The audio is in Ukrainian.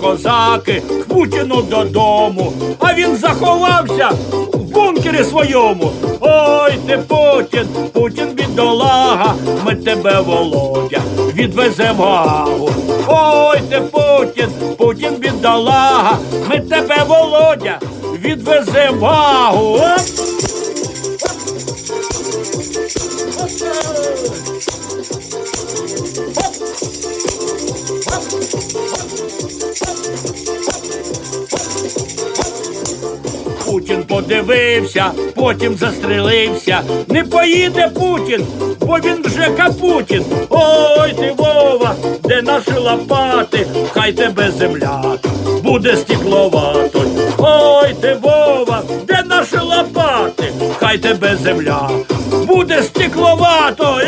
козаки к Путіну додому, а він заховався в бункері своєму. Ой ти Путін, Путін бідолага, ми тебе, Володя, відвеземо в Ой ти Путін, Путін бідолага, ми тебе, Володя, відвеземо в Путін подивився, потім застрелився. Не поїде Путін, бо він вже капутін. Ой ти Вова, де наші лопати? Хай тебе земля буде стекловато. Ой ти Вова, де наші лопати? Хай тебе земля буде стекловато.